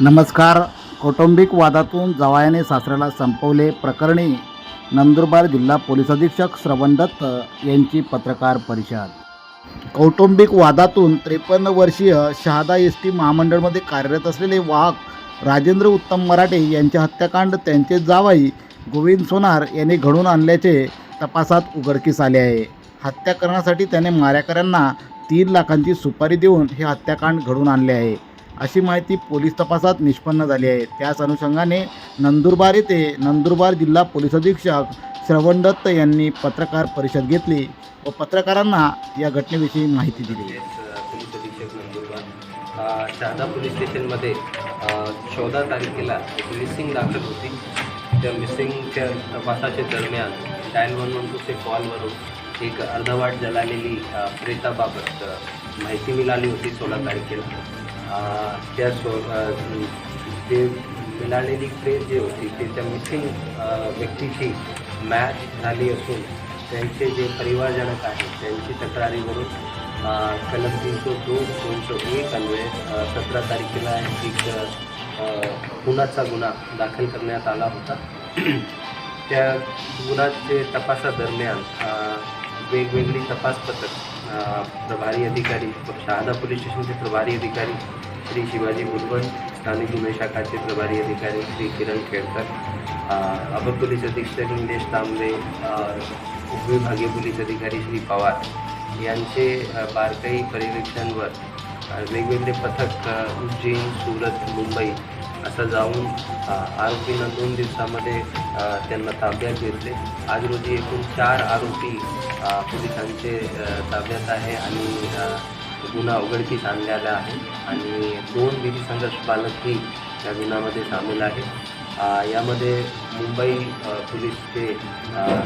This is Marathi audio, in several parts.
नमस्कार. कौटुंबिक वादातून जवायाने सासऱ्याला संपवले प्रकरणी नंदुरबार जिल्हा पोलीस अधीक्षक श्रवण दत्त यांची पत्रकार परिषद. कौटुंबिक वादातून त्रेपन्न वर्षीय शहादा एस टी महामंडळमध्ये कार्यरत असलेले वाहक राजेंद्र उत्तम मराठे यांचे हत्याकांड त्यांचे जावाई गोविंद सोनार यांनी घडून आणल्याचे तपासात उघडकीस आले आहे. हत्या करण्यासाठी त्याने माऱ्याकऱ्यांना तीन लाखांची सुपारी देऊन हे हत्याकांड घडून आणले आहे. अशी माहिती पोलीस तपासात निष्पन्न झाली आहे. त्याच अनुषंगाने नंदुरबार येथे नंदुरबार जिल्हा पोलीस अधीक्षक श्रवण दत्त यांनी पत्रकार परिषद घेतली व पत्रकारांना या घटनेविषयी माहिती दिली. पोलीस अधीक्षक नंदुरबार शहादा पोलीस स्टेशनमध्ये चौदा तारखेला एक मिसिंग दाखल होती. त्या मिसिंगच्या तपासाच्या दरम्यान डायल वन वन टूचे कॉलवरून एक अर्धवाट जळालेली प्रेताबाबत माहिती मिळाली होती सोळा तारखेला. त्या स्व ते मिळालेली प्रेस जी होती ते त्या मिसिंग व्यक्तीशी मॅच झाली असून त्यांचे जे परिवारजनक आहेत त्यांची तक्रारीवरून कलम तीनशे दोन दोनशे एक अन्वये सतरा तारखेला एक गुन्हाचा गुन्हा दाखल करण्यात आला होता. त्या गुन्ह्याचे तपासादरम्यान वेगवेगळी तपास पथक प्रभारी अधिकारी शहादा पोलीस स्टेशनचे प्रभारी अधिकारी श्री शिवाजी भुजबळ स्थानिक गुन्हे शाखाचे प्रभारी अधिकारी श्री किरण खेडकर अपर पोलीस अधीक्षक निलेश तांबे उपविभागीय पोलीस अधिकारी श्री पवार यांचे बारकाई पर्यवेक्षणवर वेगवेगळे पथक उज्जैन सुरत मुंबई असं जाऊन आरोपीनं दोन दिवसामध्ये त्यांना ताब्यात घेतले. आज रोजी एकूण चार आरोपी पोलिसांचे ताब्यात आहे आणि गुन्हा उघडकीस आणलेला आहे. आणि दोन विधी संघर्ष बालकही या गुन्ह्यामध्ये सामील आहे. यामध्ये मुंबई पोलीसचे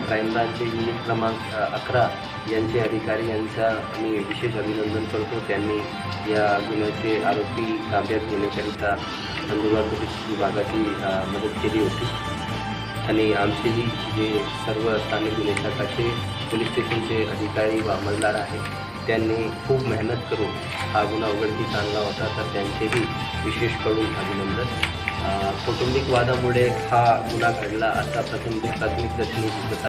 क्राईम ब्रांचचे युनिट क्रमांक अकरा यांचे अधिकारी यांचा मी विशेष अभिनंदन करतो. त्यांनी या गुन्ह्याचे आरोपी ताब्यात घेण्याकरिता नंदुरबार पोलीस विभागाची मदत केली होती. आणि आमचेही जे सर्व स्थानिक गुन्हे शाखाचे पोलीस स्टेशनचे अधिकारी व अंमलदार आहेत त्यांनी खूप मेहनत करून हा गुन्हा उघडकीस आणला होता. तर त्यांचेही विशेष करून अभिनंदन. कौटुंबिक वादामुळे हा गुन्हा घडला. असा प्रथम प्राथमिक दर्शनी दिसत